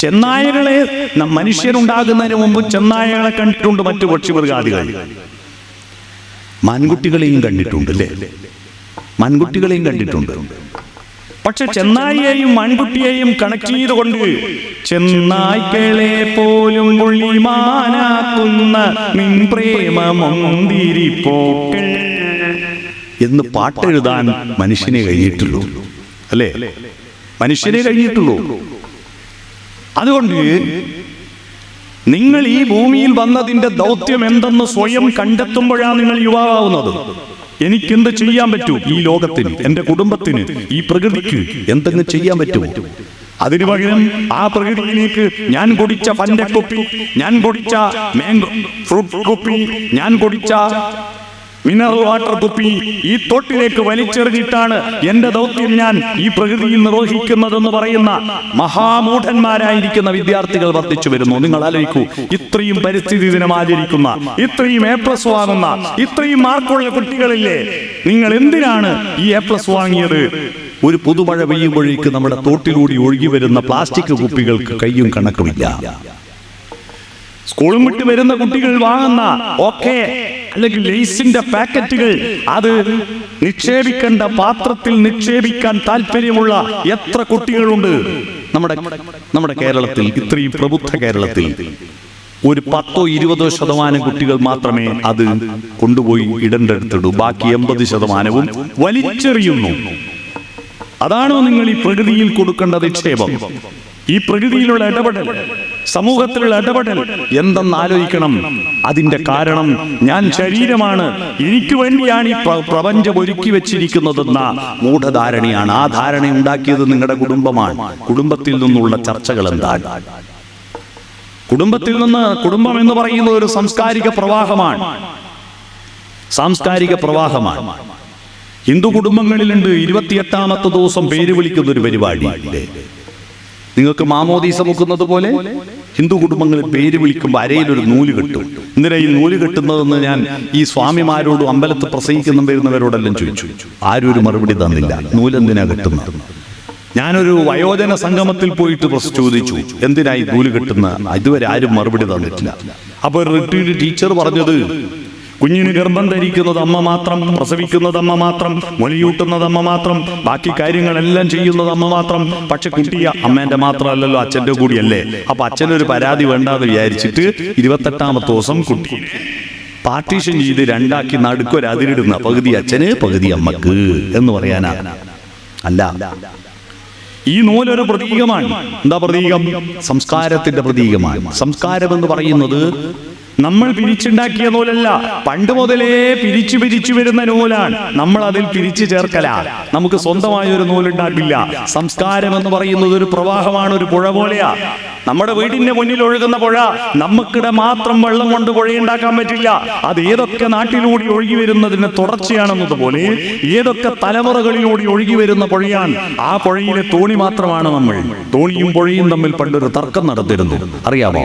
ചെന്നായകളെ മനുഷ്യരുണ്ടാകുന്നതിന് മുമ്പ് ചെന്നായകളെ കണ്ടിട്ടുണ്ട് മറ്റു പക്ഷി മൃഗാദികൾ. മാൻകുട്ടികളെയും കണ്ടിട്ടുണ്ട് അല്ലേ? മാൻകുട്ടികളെയും കണ്ടിട്ടുണ്ട്. പക്ഷെ ചെന്നായിയെയും മൺകുട്ടിയെയും കണക്ട് ചെയ്തുകൊണ്ട് ചെന്നായ്ക്കളെ പോലും പുള്ളിമാനാക്കുന്ന നിൻ എന്ന് പാട്ടെഴുതാൻ മനുഷ്യനെ കഴിഞ്ഞിട്ടുള്ളൂ. അല്ലേ? മനുഷ്യനെ കഴിഞ്ഞിട്ടുള്ളൂ. അതുകൊണ്ട് നിങ്ങൾ ഈ ഭൂമിയിൽ വന്നതിന്റെ ദൗത്യം എന്തെന്ന് സ്വയം കണ്ടെത്തുമ്പോഴാണ് നിങ്ങൾ യുവാവുന്നത് എനിക്കെന്ത് ചെയ്യാൻ പറ്റൂ? ഈ ലോകത്തിന് എന്റെ കുടുംബത്തിന് ഈ പ്രകൃതിക്ക് എന്തെങ്കിലും ചെയ്യാൻ പറ്റുമോ അതിനു പകരം ആ പ്രകൃതിയിലേക്ക് ഞാൻ കുടിച്ച പന്റെ കുപ്പി ഞാൻ കുടിച്ച മാംഗോ ഫ്രൂട്ട് കുപ്പി ഞാൻ കുടിച്ച മിനറൽ വാട്ടർ കുപ്പി ഈ തോട്ടിലേക്ക് വലിച്ചെറിഞ്ഞിട്ടാണ് എന്റെ ദൗത്യം ഞാൻ ഈ പ്രകൃതിയിൽ നിർവഹിക്കുന്നതെന്ന് പറയുന്ന മഹാമൂഢന്മാരായിരിക്കുന്ന വിദ്യാർത്ഥികൾ വർദ്ധിച്ചു വരുന്നു. നിങ്ങൾ ആലോചിക്കൂ ഇത്രയും പരിസ്ഥിതി ദിനം ആചരിക്കുന്ന ഇത്രയും എ പ്ലസ് വാങ്ങുന്ന ഇത്രയും മാർക്കുള്ള കുട്ടികളില്ലേ? നിങ്ങൾ എന്തിനാണ് ഈ എ പ്ലസ് വാങ്ങിയത്? ഒരു പുതുമഴ പെയ്യുമ്പോഴേക്ക് നമ്മുടെ തോട്ടിലൂടെ ഒഴുകി വരുന്ന പ്ലാസ്റ്റിക് കുപ്പികൾക്ക് കയ്യും കണക്കുമില്ല. സ്കൂളും വിട്ട് വരുന്ന കുട്ടികൾ വാങ്ങുന്ന ഓക്കെ അല്ലെങ്കിൽ ലേസിന്റെ പാക്കറ്റുകൾ അത് നിക്ഷേപിക്കേണ്ട പാത്രത്തിൽ നിക്ഷേപിക്കാൻ താല്പര്യമുള്ള എത്ര കുട്ടികളുണ്ട്? നമ്മുടെ നമ്മുടെ കേരളത്തിൽ ഇത്രയും പ്രബുദ്ധ കേരളത്തിൽ ഒരു പത്തോ ഇരുപതോ ശതമാനം കുട്ടികൾ മാത്രമേ അത് കൊണ്ടുപോയി ഇടണ്ടെടുത്തിടൂ. ബാക്കി എൺപത് ശതമാനവും വലിച്ചെറിയുന്നു. അതാണോ നിങ്ങൾ ഈ പ്രകൃതിയിൽ കൊടുക്കേണ്ട നിക്ഷേപം. ഈ പ്രകൃതിയിലുള്ള ഇടപെടൽ സമൂഹത്തിലുള്ള ഇടപെടൽ എന്തെന്ന് ആലോചിക്കണം അതിന്റെ കാരണം ഞാൻ ശരീരമാണ്. എനിക്ക് വേണ്ടിയാണ് ഈ പ്ര- പ്രപഞ്ചം ഒരുക്കി വെച്ചിരിക്കുന്നതെന്ന മൂഢധാരണയാണ്. ആ ധാരണ ഉണ്ടാക്കിയത് നിങ്ങളുടെ കുടുംബമാണ്. കുടുംബത്തിൽ നിന്നുള്ള ചർച്ചകൾ എന്താണ്? കുടുംബത്തിൽ നിന്ന് കുടുംബം എന്ന് പറയുന്നത് ഒരു സാംസ്കാരിക പ്രവാഹമാണ്. സാംസ്കാരിക പ്രവാഹമാണ്. ഹിന്ദു കുടുംബങ്ങളിലുണ്ട്. ഇരുപത്തിയെട്ടാമത്തെ ദിവസം പേര് വിളിക്കുന്ന ഒരു പരിപാടി? നിങ്ങൾക്ക് മാമോദീസ മുക്കുന്നത് പോലെ ഹിന്ദു കുടുംബങ്ങൾ പേര് വിളിക്കുമ്പോൾ അരയിൽ ഒരു നൂൽ കെട്ടും. എന്തിനാ ഈ നൂൽ കെട്ടുന്നതെന്ന് ഞാൻ ഈ സ്വാമിമാരോടും അമ്പലത്ത് പ്രസംഗിക്കുന്ന വരുന്നവരോടെല്ലാം ചോദിച്ചു. ആരും ഒരു മറുപടി തന്നില്ല. നൂലെന്തിനാ കെട്ടുന്നത് ഞാനൊരു വയോജന സംഗമത്തിൽ പോയിട്ട് ചോദിച്ചു. എന്തിനായി നൂൽ കെട്ടുന്ന? ഇതുവരെ ആരും മറുപടി തന്നിട്ടില്ല. അപ്പൊ റിട്ടീർഡ് ടീച്ചർ പറഞ്ഞത് കുഞ്ഞിന് ഗർഭം ധരിക്കുന്നത് അമ്മ മാത്രം പ്രസവിക്കുന്നത് അമ്മ മാത്രം മൊലിയൂട്ടുന്നത് അമ്മ മാത്രം ബാക്കി കാര്യങ്ങളെല്ലാം ചെയ്യുന്നത് അമ്മ മാത്രം. പക്ഷെ കുട്ടിയ അമ്മേന്റെ മാത്രമല്ലല്ലോ അച്ഛന്റെ കൂടിയല്ലേ? അപ്പൊ അച്ഛനൊരു പരാതി വേണ്ടാന്ന് വിചാരിച്ചിട്ട് ഇരുപത്തെട്ടാമത്തെ ദിവസം കുട്ടി പാർട്ടീഷൻ ചെയ്ത് രണ്ടാക്കി നടുക്കൊരു അതിരിടുന്ന പകുതി അച്ഛന് പകുതി അമ്മയ്ക്ക് എന്ന് പറയാനാ. അല്ല ഈ നൂലൊരു പ്രതീകമാണ്. എന്താ പ്രതീകം? സംസ്കാരത്തിന്റെ പ്രതീകമാണ്. സംസ്കാരം എന്ന് പറയുന്നത് നമ്മൾ പിരിച്ചുണ്ടാക്കിയ നൂലല്ല പണ്ട് മുതലേ പിരിച്ചു പിരിച്ചു വരുന്ന നൂലാണ്. നമ്മൾ അതിൽ പിരിച്ചു ചേർക്കല. നമുക്ക് സ്വന്തമായ ഒരു നൂലുണ്ടാക്കില്ല. സംസ്കാരം എന്ന് പറയുന്നത് ഒരു പ്രവാഹമാണ് ഒരു പുഴ പോലെയാ. നമ്മുടെ വീടിന്റെ മുന്നിൽ ഒഴുകുന്ന പുഴ നമുക്കിടെ മാത്രം വെള്ളം കൊണ്ട് പുഴയുണ്ടാക്കാൻ പറ്റില്ല. അത് ഏതൊക്കെ നാട്ടിലൂടെ ഒഴുകി വരുന്നതിന് തുടർച്ചയാണെന്നതുപോലെ ഏതൊക്കെ തലമുറകളിലൂടെ ഒഴുകി വരുന്ന പുഴയാണ്. ആ പുഴയിലെ തോണി മാത്രമാണ് നമ്മൾ. തോണിയും പുഴയും തമ്മിൽ പണ്ടൊരു തർക്കം നടത്തിരുന്നു അറിയാമോ?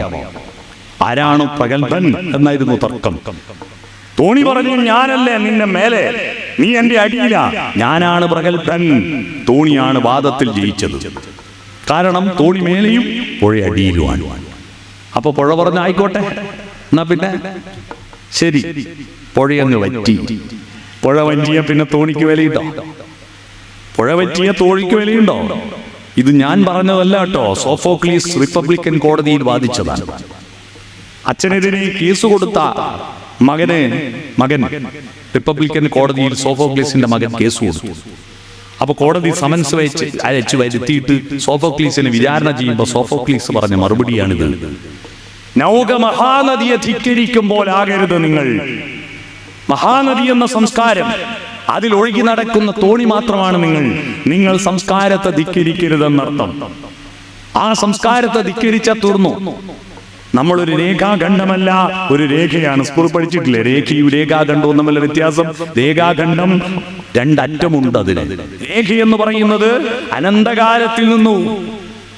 ആരാണ് പ്രഗത്ഭൻ എന്നായിരുന്നു തർക്കം. തോണി പറഞ്ഞു ഞാനല്ലേ നിന്റെ മേലെ? നീ എന്റെ അടിയില? ഞാനാണ് പ്രഗത്ഭൻ തോണിയാണ് വാദത്തിൽ ജയിച്ചത്. കാരണം തോണി മേലെയും പുഴ അടിയിലുമാണ്. അപ്പൊ പുഴ പറഞ്ഞ ആയിക്കോട്ടെ. എന്നാ പിന്നെ? ശരി. പുഴയങ്ങ് വറ്റി. പുഴ വറ്റിയ പിന്നെ തോണിക്ക് വിലയുണ്ടോ? പുഴ വറ്റിയ തോണിക്ക് വിലയുണ്ടോ? ഇത് ഞാൻ പറഞ്ഞതല്ല കേട്ടോ. സോഫോക്ലീസ് റിപ്പബ്ലിക്കൻ കോടതിയിൽ വാദിച്ചതാണ്. അച്ഛനെതിരെ കേസ് കൊടുത്ത മകന് മകൻ റിപ്പബ്ലിക്കൻ കോടതിയിൽ സോഫോക്ലീസിന്റെ മകൻ കേസ് കൊടുത്തു. അപ്പൊ കോടതി സമൻസ് വെച്ച് അയച്ചു വരുത്തിയിട്ട് സോഫോക്ലീസിനെ വിചാരണ ചെയ്യുമ്പോൾ സോഫോക്ലീസ് പറഞ്ഞ മറുപടിയാണിത്. നൗക മഹാനദിയെ ധിക്കരിക്കുമ്പോൾ ആകരുത് നിങ്ങൾ. മഹാനദി എന്ന സംസ്കാരം അതിൽ ഒഴുകി നടക്കുന്ന തോണി മാത്രമാണ് നിങ്ങൾ. നിങ്ങൾ സംസ്കാരത്തെ ധിക്കരിക്കരുതെന്നർത്ഥം. ആ സംസ്കാരത്തെ ധിക്കരിച്ച തീർന്നു. നമ്മളൊരു രേഖാഖണ്ഡമല്ല. ഒരു രേഖയാണ് സ്കൂൾ പഠിച്ചിട്ടില്ലേ? രേഖയും രേഖാഖണ്ഡവും തമ്മിലുള്ള വ്യത്യാസം. രേഖാഖണ്ഡം രണ്ടറ്റമുണ്ട് അതിന്. രേഖ എന്ന് പറയുന്നത് അനന്തകാലത്തിൽ നിന്നു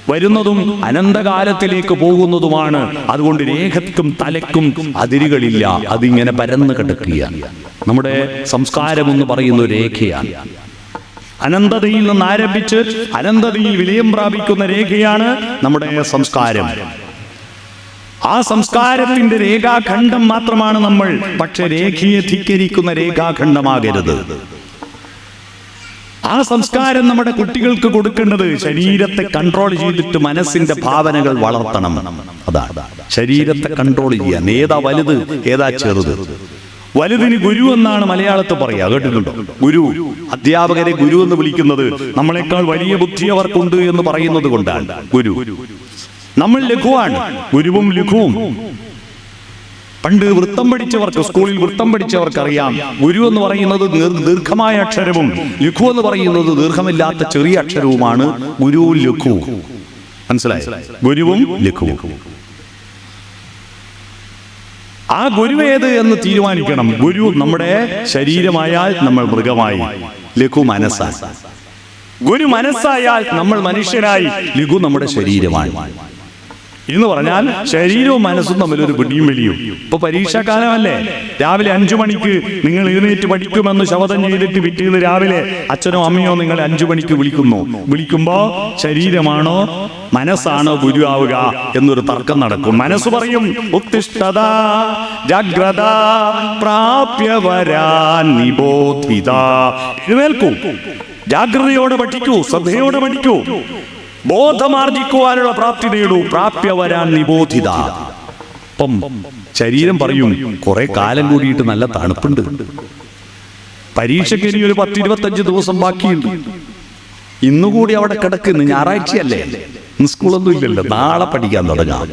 വരുന്നതും അനന്തകാലത്തിലേക്ക് പോകുന്നതുമാണ്. അതുകൊണ്ട് രേഖക്കും തലക്കും അതിരുകളില്ല. അതിങ്ങനെ പരന്നു കിടക്കുകയാണ് നമ്മുടെ സംസ്കാരം എന്ന് പറയുന്ന രേഖയാണ്. അനന്തതയിൽ നിന്ന് ആരംഭിച്ച് അനന്തതയിൽ വിലയം പ്രാപിക്കുന്ന രേഖയാണ് നമ്മുടെ സംസ്കാരം. ആ സംസ്കാരത്തിന്റെ രേഖാഖണ്ഡം മാത്രമാണ് നമ്മൾ പക്ഷെ രേഖയെ ധിക്കരിക്കുന്ന രേഖാഖണ്ഡമാകരുത്. ആ സംസ്കാരം നമ്മുടെ കുട്ടികൾക്ക് കൊടുക്കേണ്ടത് ശരീരത്തെ കൺട്രോൾ ചെയ്തിട്ട് മനസ്സിന്റെ ഭാവനകൾ വളർത്തണം. അതാണ് ശരീരത്തെ കൺട്രോൾ ചെയ്യാൻ ഏതാ വലുത്? ഏതാ ചെറുത്? വലുതിന് ഗുരു എന്നാണ് മലയാളത്തിൽ പറയുക കേട്ടിട്ടുണ്ടോ? ഗുരു. അധ്യാപകരെ ഗുരു എന്ന് വിളിക്കുന്നത് നമ്മളെക്കാൾ വലിയ ബുദ്ധി അവർക്കുണ്ട് എന്ന് പറയുന്നത് കൊണ്ടാണ് ഗുരു. നമ്മൾ ലഘുവാണ് ഗുരുവും ലഘുവും. പണ്ട് വൃത്തം പഠിച്ചവർക്ക് സ്കൂളിൽ വൃത്തം പഠിച്ചവർക്ക് അറിയാം ഗുരു എന്ന് പറയുന്നത് ദീർഘമായ അക്ഷരവും ലഘു എന്ന് പറയുന്നത് ദീർഘമില്ലാത്ത ചെറിയ അക്ഷരവുമാണ് ഗുരു ലഘു. മനസ്സിലായി? ഗുരുവും ലഘുവും. ആ ഗുരു ഏത് എന്ന് തീരുമാനിക്കണം. ഗുരു നമ്മുടെ ശരീരമായാൽ നമ്മൾ മൃഗമായി ലഘു മനസ്സായി. ഗുരു മനസ്സായാൽ നമ്മൾ മനുഷ്യരായി ലഘു നമ്മുടെ ശരീരമാണ്. എന്ന് പറഞ്ഞാൽ ശരീരവും മനസ്സും തമ്മിൽ ഒരു പിടിയും വലിയും. ഇപ്പൊ പരീക്ഷാ കാലമല്ലേ രാവിലെ അഞ്ചു മണിക്ക് നിങ്ങൾ എഴുന്നേറ്റ് പഠിക്കുമെന്ന് ശപഥം ചെയ്തിട്ട് പിറ്റേന്ന് രാവിലെ അച്ഛനോ അമ്മയോ നിങ്ങളെ അഞ്ചു മണിക്ക് വിളിക്കുന്നു. വിളിക്കുമ്പോ ശരീരമാണോ? മനസ്സാണോ ഗുരു ആവുക എന്നൊരു തർക്കം നടക്കും. മനസ്സ് പറയും ഉത്തിഷ്ഠത ജാഗ്രത പ്രാപ്യവരാൻ നിബോധിത. എഴുന്നേൽക്കൂ. ജാഗ്രതയോടെ പഠിക്കൂ ശ്രദ്ധയോടെ പഠിക്കൂ. ബോധമാർജിക്കുവാനുള്ള പ്രാപ്തി നേടൂ. പ്രാപ്യ വരാൻ നിബോധിത. ശരീരം പറയും കുറെ കാലം കൂടിയിട്ട് നല്ല തണുപ്പുണ്ട്. പരീക്ഷയ്ക്ക് ഇനി ഒരു പത്തിരുപത്തഞ്ച് ദിവസം ബാക്കിയുണ്ട്. ഇന്നുകൂടി അവിടെ കിടക്കുന്നു. ഞായറാഴ്ചയല്ലേ? സ്കൂളൊന്നും ഇല്ലല്ലോ. നാളെ പഠിക്കാൻ തുടങ്ങാം.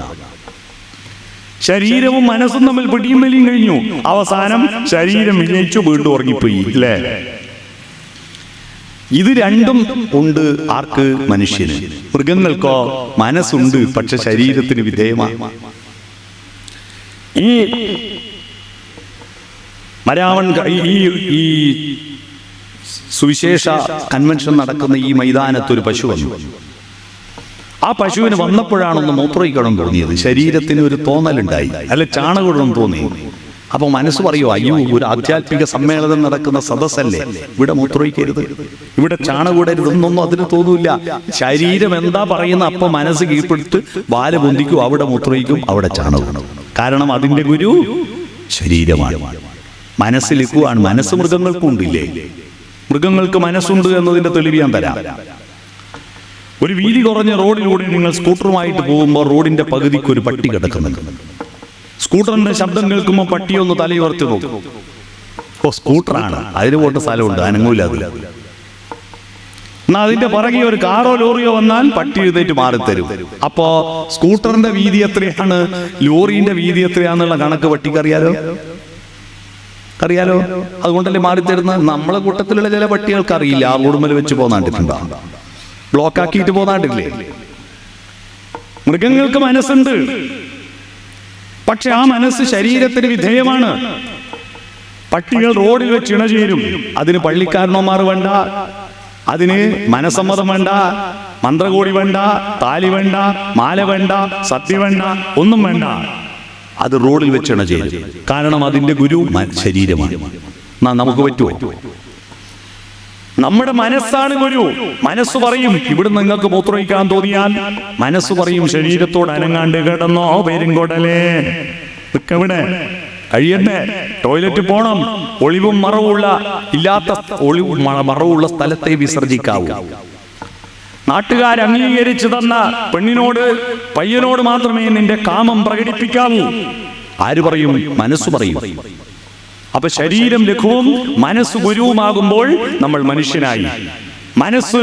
ശരീരവും മനസ്സും തമ്മിൽ പിടിയും വലിയും കഴിഞ്ഞു. അവസാനം ശരീരം വിജയിച്ചു വീണ്ടും ഉറങ്ങിപ്പോയി അല്ലേ ഇത് രണ്ടും ഉണ്ട് ആർക്ക്? മനുഷ്യന്. മൃഗങ്ങൾക്കോ മനസ്സുണ്ട് പക്ഷെ ശരീരത്തിന് വിധേയമാണ് ഈ മരാവൺ ഈ- ഈ സുവിശേഷ കൺവെൻഷൻ നടക്കുന്ന ഈ മൈതാനത്ത് ഒരു പശു വന്നു. ആ പശുവിന് വന്നപ്പോഴാണൊന്ന് മൂത്രയിക്കണം തോന്നിയത് ശരീരത്തിന് ഒരു തോന്നലുണ്ടായി. അല്ലെ ചാണകം തോന്നി അപ്പൊ മനസ്സ് പറയൂ അയ്യോ ഒരു ആധ്യാത്മിക സമ്മേളനം നടക്കുന്ന സദസ്സല്ലേ? ഇവിടെ മൂത്രയിക്കരുത്. ഇവിടെ ചാണകൂടരുത് എന്നൊന്നും അതിന് തോന്നൂല ശരീരം എന്താ പറയുന്ന അപ്പൊ മനസ്സ് കീഴ്പ്പെടുത്ത് വാല പൊന്തിക്കും അവിടെ മൂത്രയിക്കും അവിടെ ചാണകം കാരണം അതിന്റെ ഗുരു ശരീരമാണ്. മനസ്സ് ലഘുവാണ് മനസ്സ് മൃഗങ്ങൾക്കും ഉണ്ടില്ലേ മൃഗങ്ങൾക്ക് മനസ്സുണ്ട് എന്നതിന്റെ തെളിവ് ഞാൻ തരാം. ഒരു വീതി കുറഞ്ഞ റോഡിലൂടെ നിങ്ങൾ സ്കൂട്ടറുമായിട്ട് പോകുമ്പോൾ റോഡിന്റെ പകുതിക്ക് ഒരു പട്ടി കിടക്കുന്നുണ്ട്. സ്കൂട്ടറിന്റെ ശബ്ദം കേൾക്കുമ്പോൾ പട്ടിയൊന്ന് തല തലയുയർത്തി നോക്കും. ഓ സ്കൂട്ടറാണ്. അതിന് പോട്ട് സ്ഥലമുണ്ട്. അനങ്ങൂല എന്നാ അതിന്റെ പുറകെ ഒരു കാറോ ലോറിയോ വന്നാൽ പട്ടി എഴുന്നേറ്റ് തരും അപ്പോ സ്കൂട്ടറിന്റെ വീതി എത്രയാണ്? ലോറിന്റെ വീതി എത്രയാന്നുള്ള കണക്ക് പട്ടിക്ക് അറിയാലോ? അറിയാലോ അതുകൊണ്ടല്ലേ മാറിത്തരുന്നത്? നമ്മളെ കൂട്ടത്തിലുള്ള ചില പട്ടികൾക്ക് അറിയില്ല ആ റോഡുമൽ വെച്ച് പോന്നാണ്ടിട്ടുണ്ടോ ബ്ലോക്ക് ആക്കിയിട്ട് പോന്നാണ്ടില്ലേ മൃഗങ്ങൾക്ക് മനസ്സുണ്ട്. പക്ഷെ ആ മനസ്സ് ശരീരത്തിന് വിധേയമാണ്. പട്ടികൾ റോഡിൽ വെച്ച് ഇണചേരും. അതിന് പള്ളിക്കാരണന്മാർ വേണ്ട. അതിന് മനസമ്മതം വേണ്ട. മന്ത്രകോടി വേണ്ട. താലി വേണ്ട. മാല വേണ്ട. സത്യ വേണ്ട. ഒന്നും വേണ്ട. അത് റോഡിൽ വെച്ച് ഇണചേരും. കാരണം അതിന്റെ ഗുരു ശരീരമാണ്. നമുക്ക് പറ്റുമോ? നമ്മുടെ മനസ്സാണ് ഗുരു. മനസ്സ് പറയും ഇവിടെ നിങ്ങൾക്ക് മൂത്രയിക്കാൻ തോന്നിയാൽ മനസ്സ് പറയും ശരീരത്തോട് അനങ്ങാണ്ട് കിടന്നോ പേരുംകൊടലേ നിക്കവിടെ. കഴിയട്ടെ. ടോയ്ലറ്റ് പോണം. ഒളിവും മറവുള്ള ഇല്ലാത്ത ഒളിവും മറവുള്ള സ്ഥലത്തെ വിസർജിക്കാവൂ. നാട്ടുകാർ അംഗീകരിച്ചു തന്ന പെണ്ണിനോട് പയ്യനോട് മാത്രമേ നിന്റെ കാമം പ്രകടിപ്പിക്കാവൂ. ആര് പറയും? മനസ്സ് പറയും. അപ്പൊ ശരീരം ലഘുവും മനസ്സ് ഗുരുവുമാകുമ്പോൾ നമ്മൾ മനുഷ്യനായി. മനസ്സ്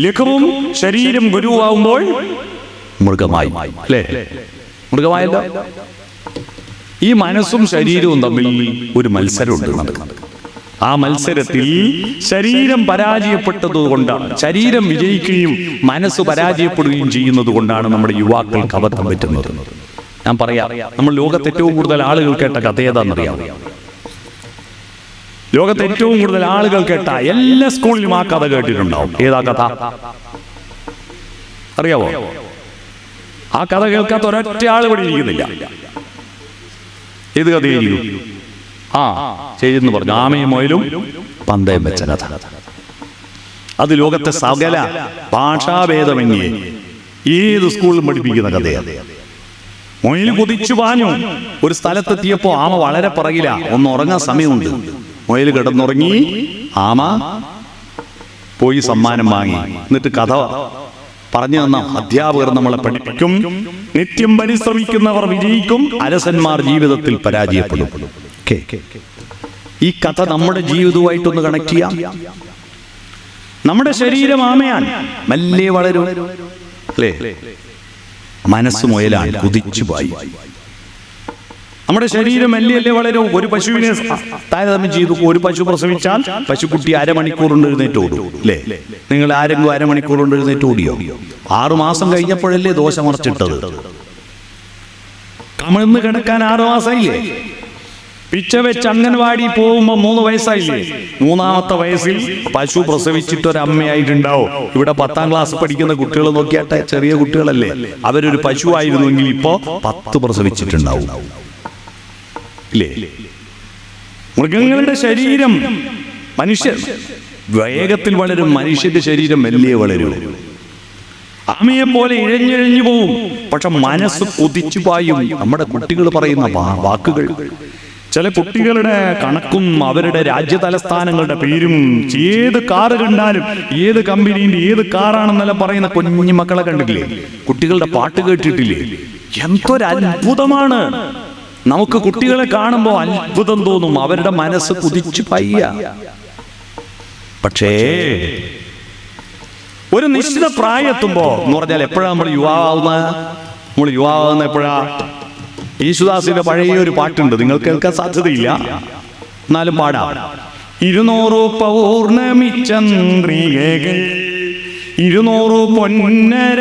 ലഘുവും ശരീരം ഗുരുവാകുമ്പോൾ മൃഗമായി. അല്ലേ? മൃഗമായല്ലോ? ഈ മനസ്സും ശരീരവും തമ്മിൽ ഒരു മത്സരമുണ്ട് നടക്കുന്നത് ആ മത്സരത്തിൽ ശരീരം പരാജയപ്പെട്ടത് കൊണ്ടാണ്. ശരീരം വിജയിക്കുകയും മനസ്സ് പരാജയപ്പെടുകയും ചെയ്യുന്നത് കൊണ്ടാണ് നമ്മുടെ യുവാക്കൾക്ക് അബദ്ധം പറ്റുന്നത് ഞാൻ പറയാം നമ്മൾ ലോകത്ത് ഏറ്റവും കൂടുതൽ ആളുകൾ കേട്ട കഥ ഏതാണെന്നറിയാം ലോകത്ത് ഏറ്റവും കൂടുതൽ ആളുകൾ കേട്ട എല്ലാ സ്കൂളിലും ആ കഥ കേട്ടിട്ടുണ്ടാവും. ഏതാ കഥ? അറിയാവോ? ആ കഥ കേൾക്കാത്ത ഒരൊറ്റ ആൾ ഇവിടെ ഇരിക്കുന്നില്ല. ഏത് കഥ കഥയായിരിക്കും ആ ചെയ്തെന്ന് പറഞ്ഞു. ആമയും മൊയിലും പന്തയം വെച്ച കഥ. അത് ലോകത്തെ സകല ഭാഷാഭേദമെങ്ങിയെ ഏത് സ്കൂളിലും പഠിപ്പിക്കുന്ന കഥയാണ്. മൊയിൽ കുതിച്ചു പാഞ്ഞു. ഒരു സ്ഥലത്തെത്തിയപ്പോ ആമ വളരെ പിറകില. ഒന്ന് ഉറങ്ങാൻ സമയമുണ്ട്. മൊയിൽ കിടന്നുറങ്ങി. ആമ പോയി സമ്മാനം വാങ്ങി. എന്നിട്ട് കഥ പറഞ്ഞു തന്ന അധ്യാപകർ നമ്മളെ പഠിപ്പിക്കും. നിത്യം പരിശ്രമിക്കുന്നവർ വിജയിക്കും. അരസന്മാർ ജീവിതത്തിൽ പരാജയപ്പെടും. ഈ കഥ നമ്മുടെ ജീവിതവുമായിട്ടൊന്ന് കണക്ട് ചെയ്യാം. നമ്മുടെ ശരീരം ആമയാണ് മെല്ലെ വളരും. അല്ലേ? മനസ്സ് മുയലാണ് കുതിച്ചു പോയി നമ്മുടെ ശരീരം അല്ലേ വളരും? ഒരു പശുവിനെ താരതമ്യം ചെയ്തു. ഒരു പശു പ്രസവിച്ചാൽ പശുക്കുട്ടി അരമണിക്കൂർ കൊണ്ട് എഴുന്നേറ്റ് ഓടും. അല്ലേ? നിങ്ങൾ ആരെങ്കിലും അരമണിക്കൂർ കൊണ്ട് എഴുന്നേറ്റ് ഓടിയോ? ആറു മാസം കഴിഞ്ഞപ്പോഴല്ലേ ദോശ മറച്ചിട്ടത്? കമിഴ്ന്ന് കിടക്കാൻ ആറു മാസമില്ലേ പിച്ച വെച്ച് അംഗൻവാടി പോകുമ്പോ മൂന്ന് വയസ്സായില്ലേ? മൂന്നാമത്തെ വയസ്സിൽ പശു പ്രസവിച്ചിട്ട് ഒരു അമ്മയായിട്ടുണ്ടാവും ഇവിടെ പത്താം ക്ലാസ് പഠിക്കുന്ന കുട്ടികൾ നോക്കിയാട്ടെ ചെറിയ കുട്ടികളല്ലേ? അവരൊരു പശു ആയിരുന്നുവെങ്കിൽ ഇപ്പോ പത്ത് പ്രസവിച്ചിട്ടുണ്ടാവും. ഇല്ലേ മൃഗങ്ങളുടെ ശരീരം മനുഷ്യർ വേഗത്തിൽ വളരും മനുഷ്യന്റെ ശരീരം വലിയ വളരും. ആമയെ പോലെ ഇഴഞ്ഞിഴഞ്ഞു പോവും. പക്ഷെ മനസ്സ് കൊതിച്ചു പായും. നമ്മുടെ കുട്ടികൾ പറയുന്ന വാക്കുകൾ. ചില കുട്ടികളുടെ കണക്കും അവരുടെ രാജ്യ തലസ്ഥാനങ്ങളുടെ പേരും ഏത് കാറ് കണ്ടാലും ഏത് കമ്പനീന്റെ ഏത് കാറാണെന്നെല്ലാം പറയുന്ന കുഞ്ഞു മക്കളെ കണ്ടിട്ടില്ലേ? കുട്ടികളുടെ പാട്ട് കേട്ടിട്ടില്ലേ? എന്തൊരു അത്ഭുതമാണ് നമുക്ക് കുട്ടികളെ കാണുമ്പോൾ അത്ഭുതം തോന്നും. അവരുടെ മനസ്സ് കുതിച്ചു പയ്യ. പക്ഷേ ഒരു നിശ്ചിത പ്രായത്തുമ്പോ എന്ന് പറഞ്ഞാൽ എപ്പോഴാണ് നമ്മൾ യുവാവുന്ന നമ്മൾ യുവാവുന്ന എപ്പോഴാ? യേശുദാസിന്റെ പഴയ ഒരു പാട്ടുണ്ട്. നിങ്ങൾ കേൾക്കാൻ സാധ്യതയില്ല. എന്നാലും പാടാം. ഇരുന്നൂറ് പൗർണമി ചന്ദ്രികകൾ ഇരുന്നൂറ് പൊന്നരയന്നങ്ങൾ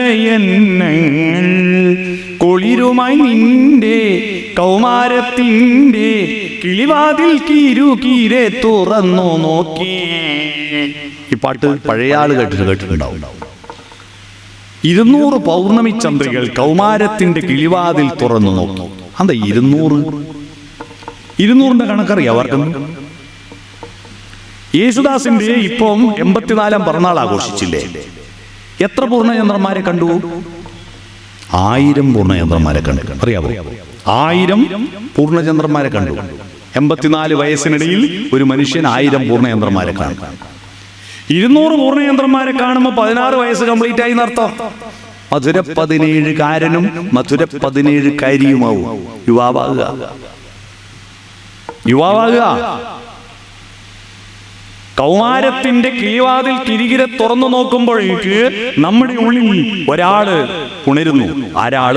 കൊളിരുമായി നിന്റെ കൗമാരത്തിന്റെ കിളിവാതിൽ കീരു കീരെ തുറന്നു നോക്കി. ഈ പാട്ട് പഴയ ആൾ കേട്ടിട്ട് കേട്ടിട്ടുണ്ടാവും. ഇരുന്നൂറ് പൗർണമി ചന്ദ്രികൾ കൗമാരത്തിന്റെ കിളിവാതിൽ തുറന്നു നോക്കി. അതെ ഇരുന്നൂറ്? ഇരുന്നൂറിന്റെ കണക്കറിയാം അവർക്കും യേശുദാസിന്റെ ഇപ്പം എൺപത്തിനാലാം പിറന്നാൾ ആഘോഷിച്ചില്ലേ? എത്ര പൂർണചന്ദ്രന്മാരെ കണ്ടു? ആയിരം പൂർണചന്ദ്രന്മാരെ കണ്ടു. അറിയാവോ? ആയിരം പൂർണചന്ദ്രന്മാരെ കണ്ടു. എൺപത്തിനാല് വയസ്സിനിടയിൽ ഒരു മനുഷ്യൻ ആയിരം പൂർണചന്ദ്രന്മാരെ കാണും. ഇരുന്നൂറ് പൂർണയന്ത്രന്മാരെ കാണുമ്പോൾ പതിനാറ് വയസ്സ് കംപ്ലീറ്റ് ആയി നടത്താം മധുര പതിനേഴ് കാരനും മധുര പതിനേഴ് കാരിയുമാവും. യുവാവാകുക. യുവാവാകുക. കൗമാരത്തിന്റെ കീവാതിൽ കിരികിരെ തുറന്നു നോക്കുമ്പോഴേക്ക് നമ്മുടെ ഉള്ളിൽ ഒരാൾ ഉണരുന്നു ആരാൾ?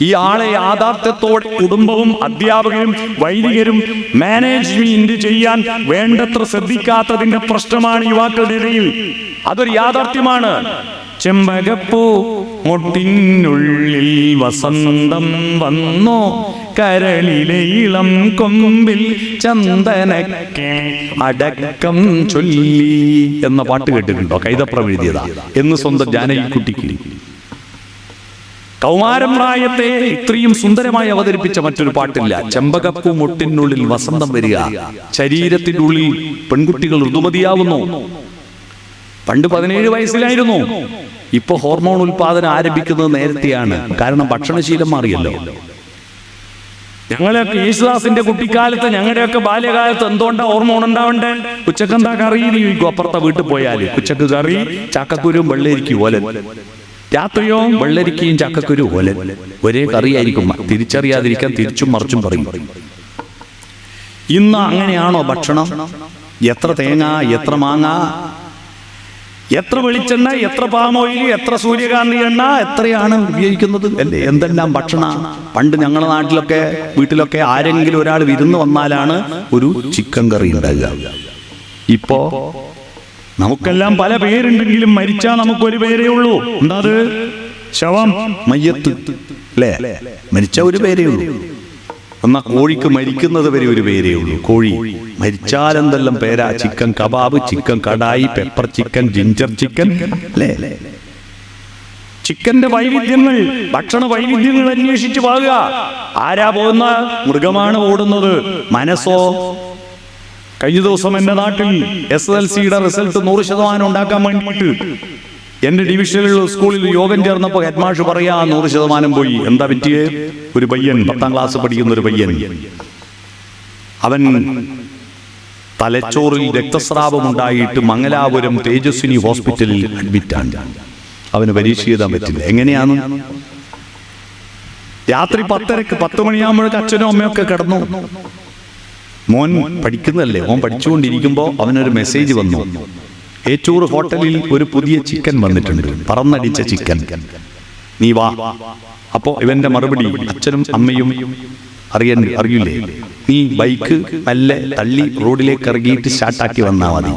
ഈ ആളെ യാഥാർത്ഥ്യത്തോടെ കുടുംബവും അധ്യാപകരും വൈദികരും മാനേജ്മെന്റ് ചെയ്യാൻ വേണ്ടത്ര ശ്രദ്ധിക്കാത്തതിന്റെ പ്രശ്നമാണ് യുവാക്കളുടെ ഇടയിൽ. അതൊരു യാഥാർത്ഥ്യമാണ്. ചെമ്പകപ്പൂ മുട്ടിനുള്ളിൽ വസന്തം വന്നോ. കരളിലെ ഇളം കൊമ്പിൽ ചന്ദനക്കെ അടക്കം ചൊല്ലി എന്ന പാട്ട് കേട്ടിട്ടുണ്ടോ? കൈതപ്രം എഴുതിയതാ. എന്ന് സ്വന്തം ജാനകിക്കുട്ടിക്ക്. കൗമാരം പ്രായത്തെ ഇത്രയും സുന്ദരമായി അവതരിപ്പിച്ച മറ്റൊരു പാട്ടില്ല. ചെമ്പകപ്പൂ മുട്ടിനുള്ളിൽ വസന്തം വരിക. ശരീരത്തിന്റെ ഉള്ളിൽ പെൺകുട്ടികൾ ഋതുമതിയാവുന്നു. പണ്ട് പതിനേഴ് വയസ്സിലായിരുന്നു. ഇപ്പൊ ഹോർമോൺ ഉൽപാദനം ആരംഭിക്കുന്നത് നേരത്തെയാണ്. കാരണം ഭക്ഷണശീലം മാറിയല്ലോ. ഞങ്ങളെയൊക്കെ യേശുദാസിന്റെ കുട്ടിക്കാലത്ത് ഞങ്ങളുടെയൊക്കെ ബാല്യകാലത്ത് എന്തുകൊണ്ടാ ഹോർമോൺ ഉണ്ടാവണ്ടേ? ഉച്ചക്കെന്താ കറി? ചോദിക്കും അപ്പുറത്തെ വീട്ടിൽ പോയാൽ. ഉച്ചയ്ക്ക് കറി ചക്കക്കുരും വെള്ളരിക്കും ഓലൻ രാത്രിയോ വെള്ളരിക്കയും ചക്കക്കുരു പോലെ ഒരേ കറിയായിരിക്കും. തിരിച്ചറിയാതിരിക്കാൻ തിരിച്ചും മറിച്ചും പറയും. ഇന്ന് അങ്ങനെയാണോ ഭക്ഷണം? എത്ര തേങ്ങ എത്ര മാങ്ങ? എത്ര വെളിച്ചെണ്ണ എത്ര പാം ഓയിൽ എത്ര സൂര്യകാന്തി എണ്ണ എത്രയാണ് ഉപയോഗിക്കുന്നത്? അല്ലേ? എന്തെല്ലാം ഭക്ഷണ? പണ്ട് ഞങ്ങളുടെ നാട്ടിലൊക്കെ വീട്ടിലൊക്കെ ആരെങ്കിലും ഒരാൾ വിരുന്ന് വന്നാലാണ് ഒരു ചിക്കൻ കറി ഉണ്ടാകുക ഇപ്പോ നമുക്കെല്ലാം പല പേരുണ്ടെങ്കിലും മരിച്ചാ നമുക്ക് ഒരു പേരേ ഉള്ളൂ. എന്താ അത് ശവം. മയ്യത്ത്. അല്ലേ മരിച്ച ഒരു പേരേ ഉള്ളൂ. എന്നാ കോഴിക്ക് മരിക്കുന്നത് വരെ ഒരു പേരേ ഉള്ളൂ. കോഴി. മരിച്ചാൽ എന്തെല്ലാം പേരാ? Chicken kebab chicken kadai pepper chicken ginger chicken. അല്ലേ ചിക്കന്റെ വൈവിധ്യങ്ങൾ ഭക്ഷണ വൈവിധ്യങ്ങൾ അന്വേഷിച്ചു പോവുക ആരാ പോകുന്ന മൃഗമാണ് ഓടുന്നത്? മനസ്സോ? കഴിഞ്ഞ ദിവസം എന്റെ നാട്ടിൽ എസ് എൽ സിയുടെ റിസൾട്ട് നൂറ് ശതമാനം ഉണ്ടാക്കാൻ വേണ്ടിയിട്ട് എന്റെ ഡിവിഷനിലുള്ള സ്കൂളിൽ യോഗം ചേർന്നപ്പോൾ ഹെഡ്മാഷ് പറയാ നൂറ് ശതമാനം പോയി. എന്താ പറ്റിയേ? ഒരു പയ്യൻ പത്താം ക്ലാസ് പഠിക്കുന്ന ഒരു പയ്യൻ. അവൻ തലച്ചോറിൽ രക്തസ്രാവം ഉണ്ടായിട്ട് മംഗലാപുരം തേജസ്വിനി ഹോസ്പിറ്റലിൽ അഡ്മിറ്റാണ് അവന് പരീക്ഷ എഴുതാൻ പറ്റില്ല. എങ്ങനെയാണ്? രാത്രി പത്തരക്ക് പത്ത് മണിയാകുമ്പോഴേക്ക് അച്ഛനും അമ്മയൊക്കെ കിടന്നു. മോൻ പഠിക്കുന്നതല്ലേ? മോൻ പഠിച്ചുകൊണ്ടിരിക്കുമ്പോൾ അവനൊരു മെസ്സേജ് വന്നു. ഏച്ചൂർ ഹോട്ടലിൽ ഒരു പുതിയ ചിക്കൻ വന്നിട്ടുണ്ട്. പറന്നടിച്ച ചിക്കൻ നീ വാ. അപ്പോ ഇവന്റെ മറുപടി അച്ഛനും അമ്മയും അറിയാൻ അറിയില്ലേ? നീ ബൈക്ക് നല്ല തള്ളി റോഡിലേക്ക് ഇറങ്ങിയിട്ട് സ്റ്റാർട്ടാക്കി വന്നാ മതി.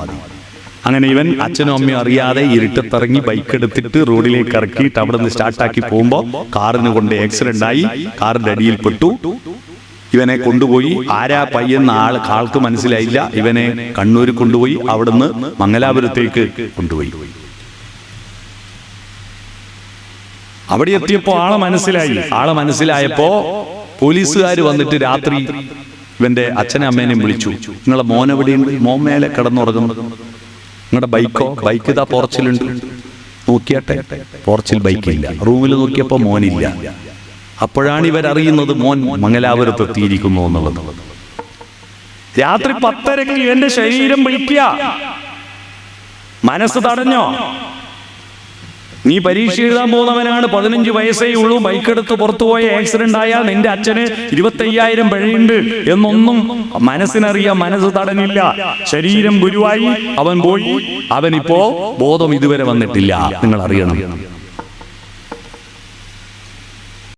അങ്ങനെ ഇവൻ അച്ഛനും അമ്മയും അറിയാതെ ഇരുട്ടത്തിറങ്ങി ബൈക്ക് എടുത്തിട്ട് റോഡിലേക്ക് ഇറക്കിയിട്ട് അവിടെ നിന്ന് സ്റ്റാർട്ടാക്കി പോകുമ്പോൾ കാറിന് കൊണ്ട് ആക്സിഡന്റ് ആയി. കാറിന്റെ അടിയിൽ പെട്ടു. ഇവനെ കൊണ്ടുപോയി ആരാ പയ്യെന്ന ആൾ ആൾക്ക് മനസ്സിലായില്ല. ഇവനെ കണ്ണൂർ കൊണ്ടുപോയി അവിടുന്ന് മംഗലാപുരത്തേക്ക് കൊണ്ടുപോയി. അവിടെ എത്തിയപ്പോ ആളെ മനസ്സിലായി. ആളെ മനസ്സിലായപ്പോ പോലീസുകാർ വന്നിട്ട് രാത്രി ഇവന്റെ അച്ഛനെ അമ്മേനെയും വിളിച്ചു. നിങ്ങളെ മോൻ എവിടെയുണ്ട്? മോൻ മേലെ കിടന്നുറങ്ങുന്നു നിങ്ങളുടെ ബൈക്കോ? ബൈക്ക്? ഇതാ പോർച്ചിലുണ്ട് നോക്കിയാട്ടെ. പോർച്ചിൽ ബൈക്കില്ല. റൂമിൽ നോക്കിയപ്പോ മോനില്ല. അപ്പോഴാണ് ഇവർ അറിയുന്നത് മോൻ മംഗലാപുരത്ത് എത്തിയിരിക്കുന്നു എന്നുള്ളത്. രാത്രി പത്തരക്ക് ഇവന്റെ ശരീരം വിളിക്കുക മനസ്സ് തടഞ്ഞോ? നീ പരീക്ഷ എഴുതാൻ പോകുന്നവനാണ് പതിനഞ്ച് വയസ്സേ ഉള്ളൂ ബൈക്ക് എടുത്ത് പുറത്തുപോയ ആക്സിഡന്റ് ആയാൽ നിന്റെ അച്ഛന് ഇരുപത്തയ്യായിരം പിഴയുണ്ട് എന്നൊന്നും മനസ്സിനറിയാം മനസ്സ് തടഞ്ഞില്ല. ശരീരം ഗുരുവായി അവൻ പോയി. അവനിപ്പോ ബോധം ഇതുവരെ വന്നിട്ടില്ല. നിങ്ങൾ അറിയണം